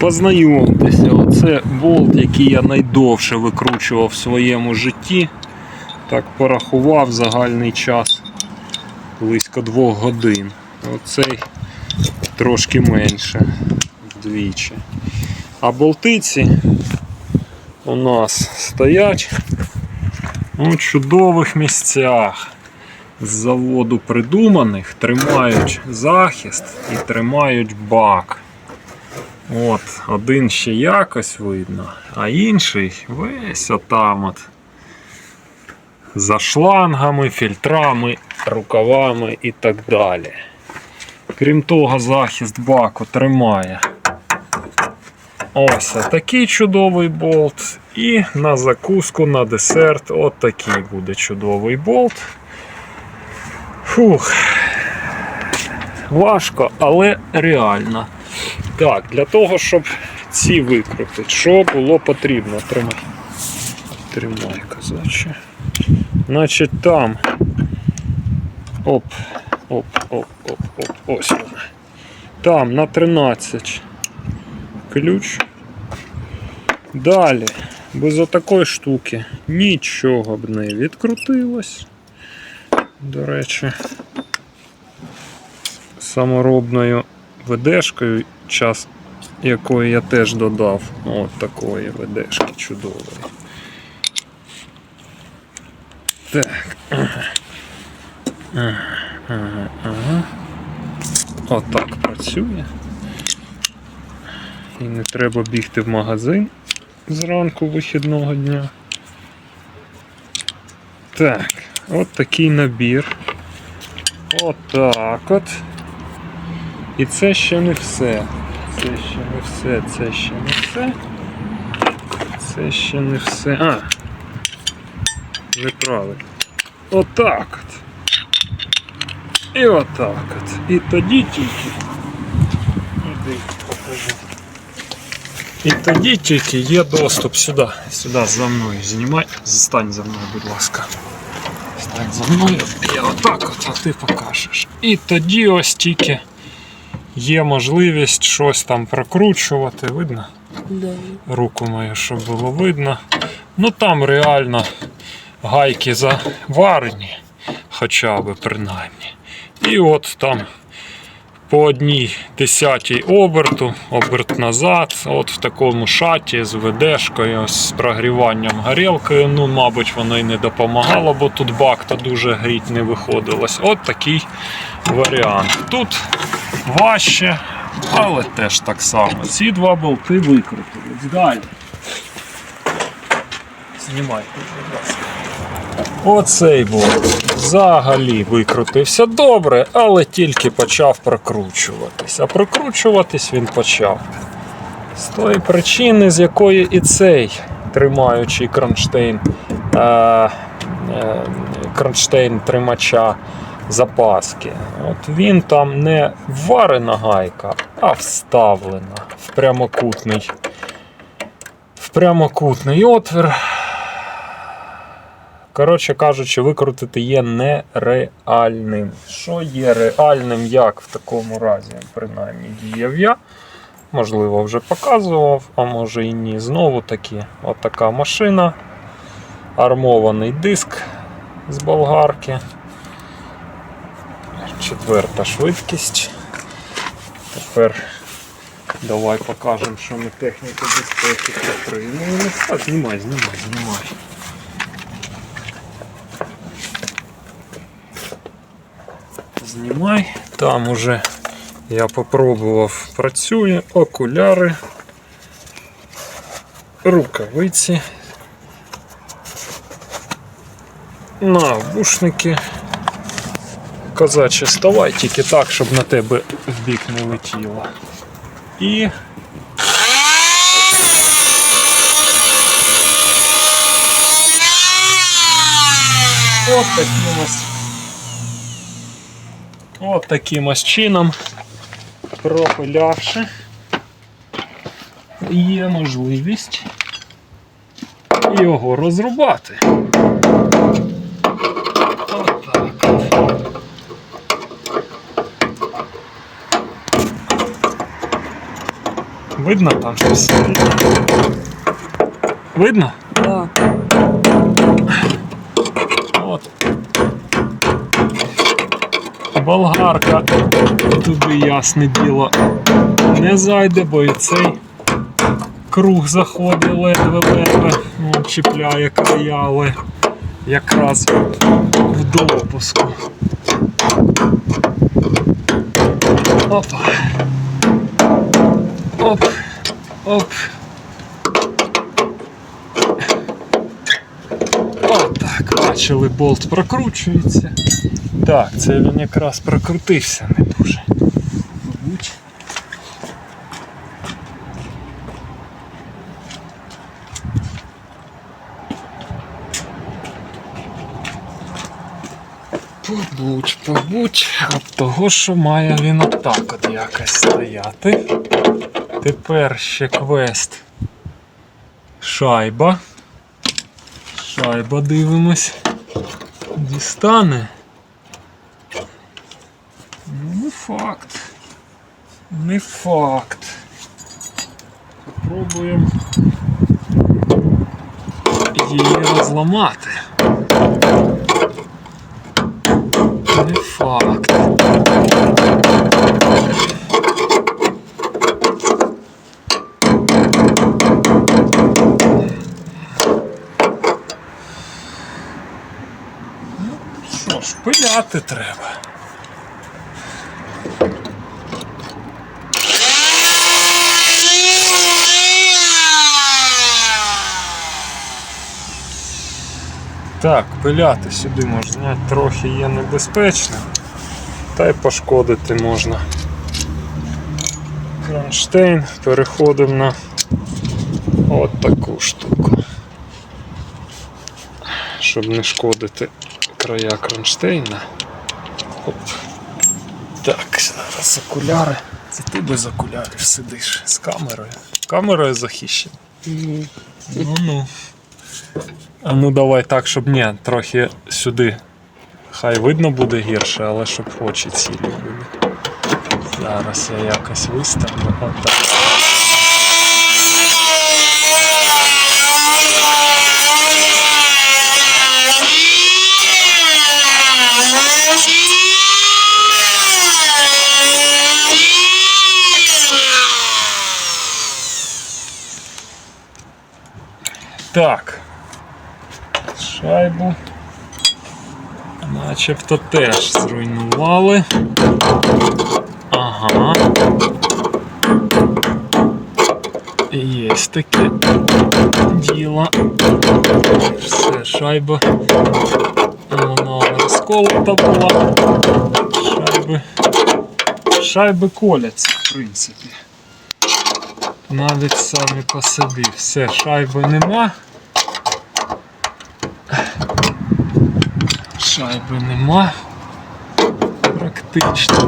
Познайомтеся, оце болт, який я найдовше викручував в своєму житті. Так порахував загальний час близько двох годин. Оцей трошки менше вдвічі. А болтиці у нас стоять у чудових місцях. З заводу придуманих тримають захист і тримають бак. От, один ще якось видно, а інший весь отам от. За шлангами, фільтрами, рукавами і так далі. Крім того, захист баку тримає. Ось такий чудовий болт. І на закуску, на десерт, от буде чудовий болт. Фух. Важко, але реально. Так, для того, щоб ці викрутити, що було потрібно? Тримай. Тримай, козаче. Значить там. Оп, оп, оп, оп, оп, ось вона. Там на 13 ключ. Далі, без отакої штуки нічого б не відкрутилось. До речі, саморобною ведешкою, час якої я теж додав. От такої ведешки чудової. Так. Ага. Ага. Отак працює. І не треба бігти в магазин зранку вихідного дня. Так, от такий набір. Отак от. І це ще не все. Це ще не все, це ще не все. Це ще не все. А! Неправильно. Отак от. І отак от. І тоді тільки. Іди, покажу. І тоді тільки є доступ сюди. Сюди за мною знімай. Стань за мною, будь ласка. Стань за мною. Я отак от, а ти покажеш. І тоді ось тільки є можливість щось там прокручувати. Видно? Да. Руку мою, щоб було видно. Ну там реально гайки заварені, хоча б принаймні. І от там по одній десятій оберту, оберт назад, от в такому шаті з ведешкою, з прогріванням горілкою. Ну, мабуть, воно і не допомагало, бо тут бак то дуже гріть не виходилось. От такий варіант. Тут важче, але теж так само. Ці два болти викрутились. Далі. Знімайте, будь ласка. Оцей болт взагалі викрутився добре, але тільки почав прокручуватись. А прокручуватись він почав. З тої причини, з якої і цей тримаючий кронштейн, е, е, кронштейн тримача запаски. От він там не варена гайка, а вставлена в прямокутний, в прямокутний отвір. Коротше кажучи, викрутити є нереальним. Що є реальним, як в такому разі, принаймні, діяв я. Можливо, вже показував, а може і ні. Знову таки, отака машина. Армований диск з болгарки. Четверта швидкість. Тепер давай покажемо, що ми техніку безпеки притримуємо. А, знімай, знімай, знімай. Знімай. Там уже я попробував, працює, окуляри, рукавиці, навушники. Козаче, ставай тільки так, щоб на тебе в бік не летіло. І от таким ось От таким ось чином, пропилявши, є можливість його розрубати. Видно там щось? Видно? Да. От. Болгарка туди ясне діло не зайде, бо і цей круг заходить ледве-ледве, ну, чіпляє края, але якраз в допуску. Опа. Оп. Оп. Отак, бачили, болт прокручується. Так, це він якраз прокрутився не дуже. Побудь, побудь, от того, що має він отак от якось стояти. Тепер ще квест. Шайба. Шайба дивимось. Дістане. Ну, не факт. Не факт. Попробуємо її розламати. Не факт. Пиляти треба. Так, пиляти сюди можна трохи є небезпечно, та й пошкодити можна. Кронштейн переходимо на от таку штуку. Щоб не шкодити края кронштейна. Оп. Так, зараз окуляри. Це ти без окулярів сидиш з камерою. Камерою захищений. Мгм. Ну ну. А ну давай так, щоб ні, трохи сюди. Хай видно буде гірше, але щоб очі цілі були. Зараз я якось виставлю. Отак. Так. Шайбу. Начебто теж зруйнували. Ага. Є таке діло. Все, шайба. Вона розколота була. Шайби. Шайби коляться, в принципі. Навіть самі по собі. Все, шайби нема. Шайби нема. Практично.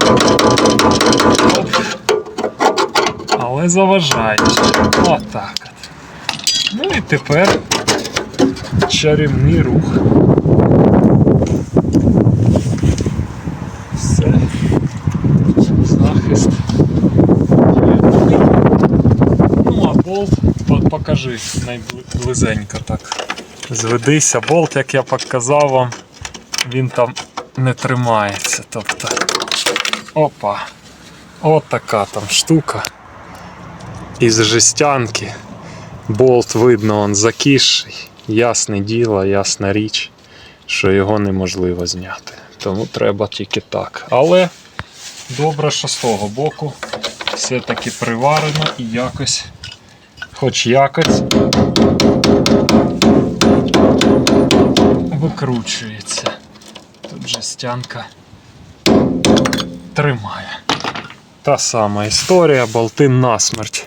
Але заважає. Отак от. Ну і тепер чарівний рух. Все. Захист. Ну, а болт покажи найблизенько так. Зведися, болт, як я показав вам, він там не тримається. Тобто. Опа. От така там штука. Із жестянки. Болт видно, он закисший. Ясне діло, ясна річ, що його неможливо зняти. Тому треба тільки так. Але добре, що з того боку все-таки приварено і якось, хоч якось викручується. Тут тримає. Та сама історія, болти насмерть.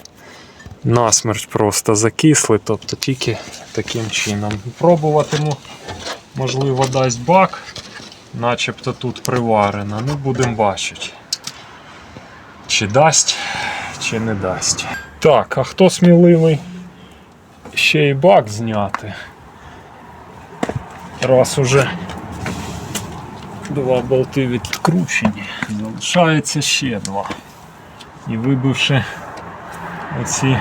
Насмерть просто закисли, тобто тільки таким чином. Пробуватиму, можливо, дасть бак, начебто тут приварено. Ну, будемо бачити. Чи дасть, чи не дасть. Так, а хто сміливий ще й бак зняти? Раз уже два болти відкручені, залишається ще два. І вибивши оці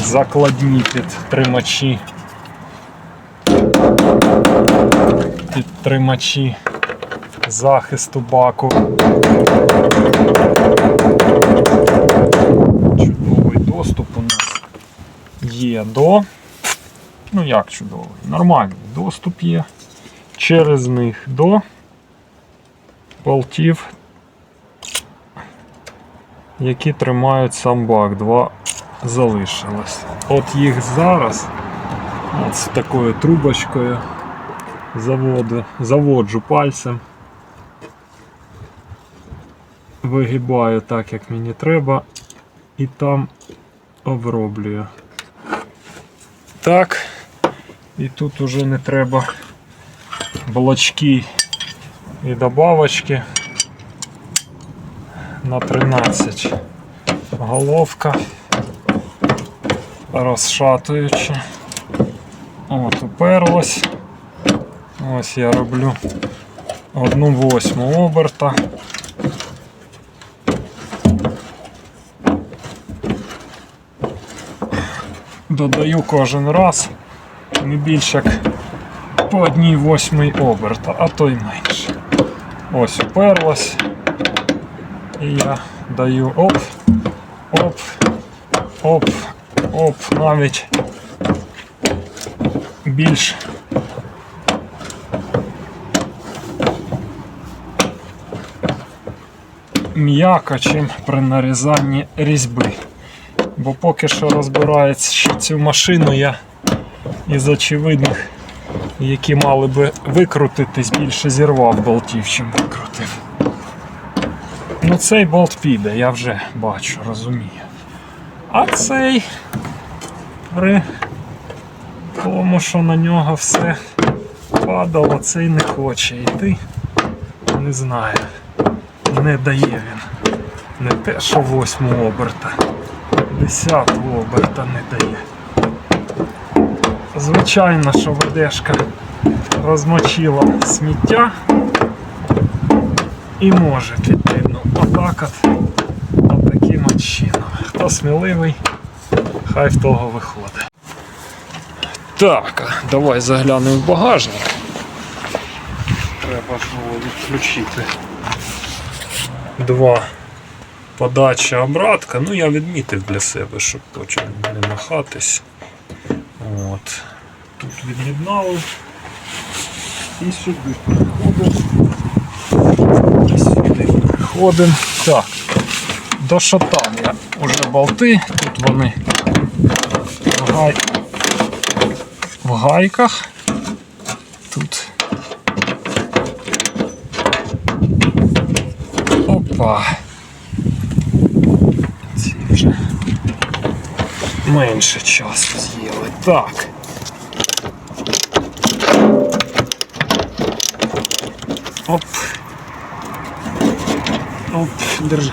закладні підтримачі. Підтримачі захисту баку. Чудовий доступ у нас є до. Ну як чудовий? Нормальний доступ є через них до болтів, які тримають сам бак. Два залишилось. От їх зараз от з такою трубочкою заводу, заводжу пальцем. Вигибаю так, як мені треба, і там оброблюю. Так. І тут уже не треба блочки і добавочки на 13. Головка розшатуючи. От, уперлась. Ось я роблю одну восьму оберта. Додаю кожен раз не більше як по одній восьмій оберта, а то й менше. Ось уперлась. І я даю оп, оп, оп, оп, навіть більш м'яко, чим при нарізанні різьби. Бо поки що розбирається цю машину я із очевидних, які мали би викрутитись, більше зірвав болтів, чим викрутив. Ну цей болт піде, я вже бачу, розумію. А цей при тому, що на нього все падало, цей не хоче йти. Не знаю. Не дає він. Не те, що восьму оберта. Десяту оберта не дає. Звичайно, що ведешка розмочила сміття і може піти. Ну, отак от, отаким от чином. Хто сміливий, хай в того виходить. Так, давай заглянемо в багажник. Треба ж відключити. Два подача обратка. Ну я відмітив для себе, щоб точно не махатись. От. Тут від'єднали. І сюди переходимо. І сюди переходимо. Так. До шатан я вже болти. Тут вони в, гай... в гайках. Тут. Опа. Ці вже менше часу з'їли. Так. Оп. Оп, держи.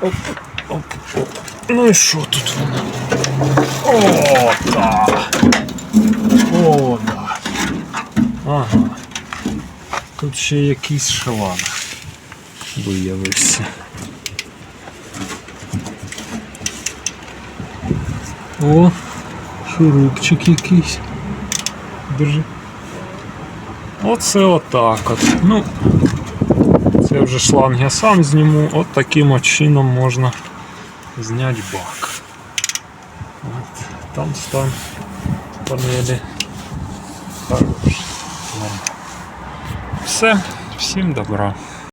Оп, оп, оп. Ну і що тут воно? О, так. О, да. Ага. Тут ще якийсь шланг виявився. О, шурупчик якийсь. Держи. Оце отак от. Ну, це вже шланг я сам зніму. От таким от чином можна зняти бак. От, там стан панелі. Нормально. Все, всім добра.